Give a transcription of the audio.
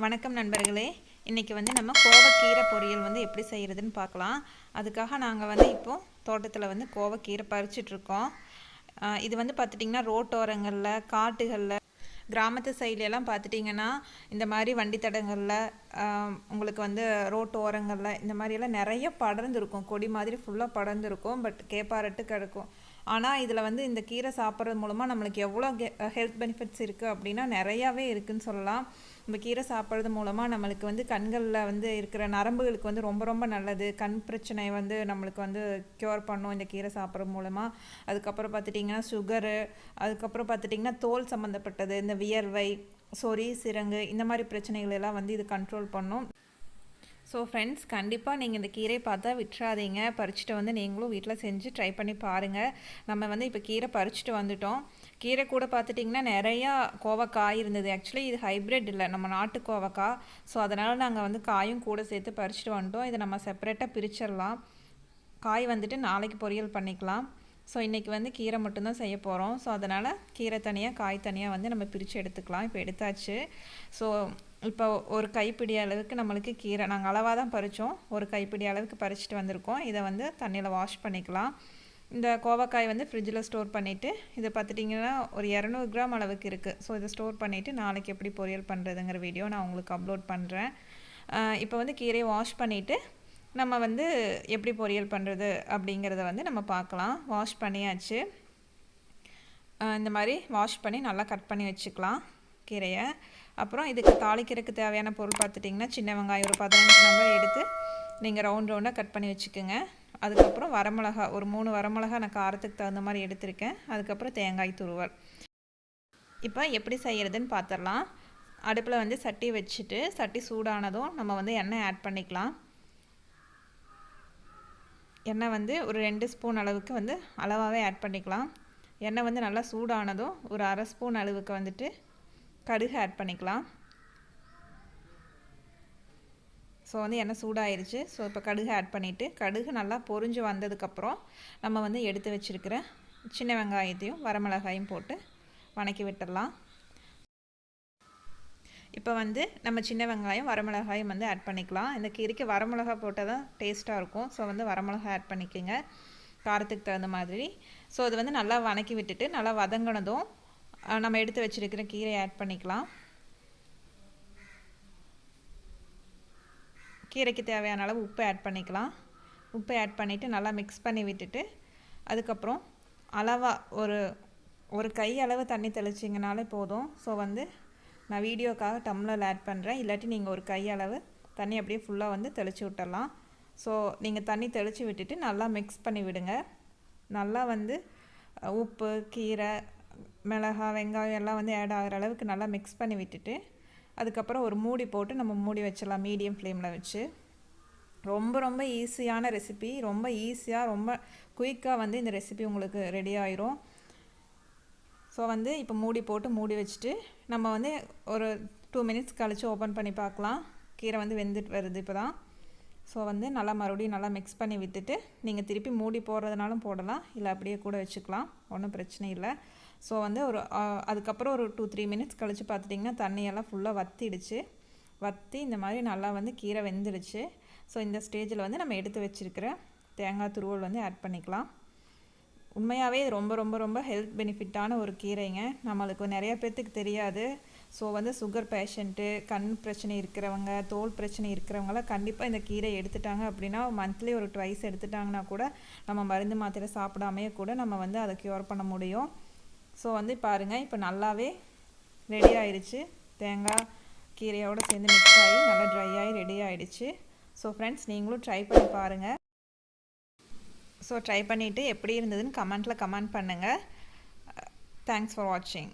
வணக்கம் நண்பர்களே. இன்றைக்கி வந்து நம்ம கோவக்கீரை பொரியல் வந்து எப்படி செய்கிறதுன்னு பார்க்கலாம். அதுக்காக நாங்கள் வந்து இப்போது தோட்டத்தில் வந்து கோவக்கீரை பறிச்சிட்ருக்கோம். இது வந்து பார்த்துட்டிங்கன்னா ரோட்டோரங்களில் காட்டுகளில் கிராமத்து சைட்லலாம் பார்த்துட்டிங்கன்னா இந்த மாதிரி வண்டி தடங்களில் உங்களுக்கு வந்து ரோட்டோரங்களில் இந்த மாதிரியெல்லாம் நிறைய படர்ந்துருக்கும். கொடி மாதிரி ஃபுல்லாக படர்ந்துருக்கும். பட் கேப்பாரட்டு கிடக்கும். ஆனால் இதில் வந்து இந்த கீரை சாப்பிட்றது மூலமாக நம்மளுக்கு எவ்வளோ ஹெல்த் பெனிஃபிட்ஸ் இருக்குது அப்படின்னா நிறையாவே இருக்குதுன்னு சொல்லலாம். இந்த கீரை சாப்பிட்றது மூலமாக நம்மளுக்கு வந்து கண்களில் வந்து இருக்கிற நரம்புகளுக்கு வந்து ரொம்ப ரொம்ப நல்லது. கண் பிரச்சனை வந்து நம்மளுக்கு வந்து க்யூர் பண்ணும் இந்த கீரை சாப்பிட்றது மூலமாக அதுக்கப்புறம் பார்த்துட்டிங்கன்னா சுகரு அதுக்கப்புறம் பார்த்துட்டிங்கன்னா தோல் சம்மந்தப்பட்டது இந்த வியர்வை சொறி சிரங்கு இந்த மாதிரி பிரச்சனைகள் எல்லாம் வந்து இது கண்ட்ரோல் பண்ணும். ஸோ ஃப்ரெண்ட்ஸ் கண்டிப்பாக நீங்கள் இந்த கீரை பார்த்தா விட்டுறாதீங்க. பறிச்சுட்டு வந்து நீங்களும் வீட்டில் செஞ்சு ட்ரை பண்ணி பாருங்கள் நம்ம வந்து இப்போ கீரை பறிச்சுட்டு வந்துட்டோம். கீரை கூட பார்த்துட்டிங்கன்னா நிறையா கோவக்காய் இருந்தது. ஆக்சுவலி இது ஹைப்ரிட் இல்லை. நம்ம நாட்டு கோவக்காய். ஸோ அதனால் நாங்கள் வந்து காயும் கூட சேர்த்து பறிச்சுட்டு வந்துட்டோம். இதை நம்ம செப்பரேட்டாக பிரிச்சிடலாம். காய் வந்துட்டு நாளைக்கு பொரியல் பண்ணிக்கலாம். ஸோ இன்றைக்கி வந்து கீரை மட்டும்தான் செய்ய போகிறோம் ஸோ அதனால் கீரை தனியாக காய் தனியாக வந்து நம்ம பிரித்து எடுத்துக்கலாம். இப்போ எடுத்தாச்சு. ஸோ இப்போ ஒரு கைப்பிடி அளவுக்கு நம்மளுக்கு கீரை நாங்கள் அளவாக தான் பறித்தோம் ஒரு கைப்பிடி அளவுக்கு பறிச்சுட்டு வந்திருக்கோம். இதை வந்து தண்ணியில் வாஷ் பண்ணிக்கலாம். இந்த கோவக்காய் வந்து ஃப்ரிட்ஜில் ஸ்டோர் பண்ணிவிட்டு இதை பார்த்துட்டிங்கன்னா ஒரு இரநூறு கிராம் அளவுக்கு இருக்குது ஸோ இதை ஸ்டோர் பண்ணிவிட்டு நாளைக்கு எப்படி பொரியல் பண்ணுறதுங்கிற வீடியோ நான் உங்களுக்கு அப்லோட் பண்ணுறேன் இப்போ வந்து கீரையை வாஷ் பண்ணிவிட்டு நம்ம வந்து எப்படி பொரியல் பண்ணுறது அப்படிங்கிறத வந்து நம்ம பார்க்கலாம். வாஷ் பண்ணியாச்சு. இந்த மாதிரி வாஷ் பண்ணி நல்லா கட் பண்ணி வச்சுக்கலாம் கீரையை. அப்புறம் இதுக்கு தாளிக்கிறதுக்கு தேவையான பொருள் பார்த்துட்டிங்கன்னா சின்ன வெங்காயம் ஒரு பதினஞ்சு நம்பர் எடுத்து நீங்கள் ரவுண்ட் ரவுண்டாக கட் பண்ணி வச்சுக்கோங்க. அதுக்கப்புறம் வரமிளகா ஒரு மூணு வரமிளகா நான் காரத்துக்கு தகுந்த மாதிரி எடுத்திருக்கேன். அதுக்கப்புறம் தேங்காய் துருவல். இப்போ எப்படி செய்கிறதுன்னு பார்த்துடலாம் அடுப்பில் வந்து சட்டி வச்சுட்டு சட்டி சூடானதும் நம்ம வந்து எண்ணெய் ஆட் பண்ணிக்கலாம். எண்ணெய் வந்து ஒரு ரெண்டு ஸ்பூன் அளவுக்கு வந்து அளவாகவே ஆட் பண்ணிக்கலாம். எண்ணெய் வந்து நல்லா சூடானதும் ஒரு அரை ஸ்பூன் அளவுக்கு வந்துட்டு கடுகு ஆட் பண்ணிக்கலாம். ஸோ வந்து எண்ணெய் சூடாயிருச்சு. ஸோ இப்போ கடுகு ஆட் பண்ணிவிட்டு கடுகு நல்லா பொறிஞ்சு வந்ததுக்கப்புறம் நம்ம வந்து எடுத்து வச்சுருக்கிற சின்ன வெங்காயத்தையும் வரமிளகாயும் போட்டு வணக்கி விட்டுடலாம். இப்போ வந்து நம்ம சின்ன வெங்காயம் வரமிளகாயும் வந்து ஆட் பண்ணிக்கலாம். இந்த கீரைக்கு வரமிளகா போட்டால் தான் டேஸ்ட்டாக இருக்கும். ஸோ வந்து வரமிளகா ஆட் பண்ணிக்கோங்க. காரத்துக்கு தகுந்த மாதிரி. ஸோ அது வந்து நல்லா வணக்கி விட்டுட்டு நல்லா வதங்கினதும் நம்ம எடுத்து வச்சுருக்கிற கீரை ஆட் பண்ணிக்கலாம். கீரைக்கு தேவையான அளவு உப்பு ஆட் பண்ணிக்கலாம். உப்பை ஆட் பண்ணிவிட்டு நல்லா மிக்ஸ் பண்ணி விட்டுட்டு அதுக்கப்புறம் அளவாக ஒரு ஒரு கை அளவு தண்ணி தெளிச்சிங்கனாலே போதும். ஸோ வந்து நான் வீடியோக்காக டம்ளர் ஆட் பண்ணுறேன் இல்லாட்டி நீங்கள் ஒரு கை அளவு தண்ணி அப்படியே ஃபுல்லாக வந்து தெளித்து விட்டுடலாம். ஸோ நீங்கள் தண்ணி தெளித்து விட்டுட்டு நல்லா மிக்ஸ் பண்ணி விடுங்க. நல்லா வந்து உப்பு கீரை மிளகா வெங்காயம் எல்லாம் வந்து ஆட் ஆகிற அளவுக்கு நல்லா மிக்ஸ் பண்ணி விட்டுட்டு அதுக்கப்புறம் ஒரு மூடி போட்டு நம்ம மூடி வச்சிடலாம் மீடியம் ஃப்ளேமில் வச்சு. ரொம்ப ரொம்ப ஈஸியான ரெசிபி ரொம்ப ஈஸியாக ரொம்ப குயிக்காக வந்து இந்த ரெசிபி உங்களுக்கு ரெடி ஆயிரும். ஸோ வந்து இப்போ மூடி போட்டு மூடி வச்சுட்டு நம்ம வந்து ஒரு டூ மினிட்ஸ் கழித்து ஓப்பன் பண்ணி பார்க்கலாம். கீரை வந்து வெந்துட்டு வருது இப்போ தான் ஸோ வந்து நல்லா மறுபடியும் நல்லா மிக்ஸ் பண்ணி விட்டுட்டு நீங்கள் திருப்பி மூடி போடுறதுனாலும் போடலாம். இல்லை அப்படியே கூட வச்சுக்கலாம். ஒன்றும் பிரச்சனை இல்லை. ஸோ வந்து ஒரு அதுக்கப்புறம் ஒரு டூ த்ரீ மினிட்ஸ் கழித்து பார்த்துட்டிங்கன்னா தண்ணியெல்லாம் ஃபுல்லாக வத்திடுச்சு. வற்றி இந்த மாதிரி நல்லா வந்து கீரை வெந்துடுச்சு. ஸோ இந்த ஸ்டேஜில் வந்து நம்ம எடுத்து வச்சுருக்கிற தேங்காய் துருவல் வந்து ஆட் பண்ணிக்கலாம். உண்மையாகவே ரொம்ப ரொம்ப ரொம்ப ஹெல்த் பெனிஃபிட்டான ஒரு கீரைங்க. நம்மளுக்கு நிறைய பேர்த்துக்கு தெரியாது. ஸோ வந்து சுகர் பேஷண்ட்டு கண் பிரச்சனை இருக்கிறவங்க தோல் பிரச்சனை இருக்கிறவங்களாம் கண்டிப்பாக இந்த கீரை எடுத்துட்டாங்க அப்படின்னா மந்த்லி ஒரு ட்வைஸ் எடுத்துட்டாங்கன்னா கூட நம்ம மருந்து மாத்திரை சாப்பிடாமே கூட நம்ம வந்து அதை க்யூர் பண்ண முடியும். ஸோ வந்து பாருங்கள் இப்போ நல்லாவே ரெடி ஆயிடுச்சு தேங்காய் கீரையோடு சேர்ந்து மிக்ஸ் ஆகி நல்லா ட்ரை ஆகி ரெடி ஆகிடுச்சு ஸோ ஃப்ரெண்ட்ஸ் நீங்களும் ட்ரை பண்ணி பாருங்கள் ஸோ ட்ரை பண்ணிவிட்டு எப்படி இருந்ததுன்னு கமெண்ட்டில் கமெண்ட் பண்ணுங்கள் தேங்க்ஸ் ஃபார் வாட்சிங்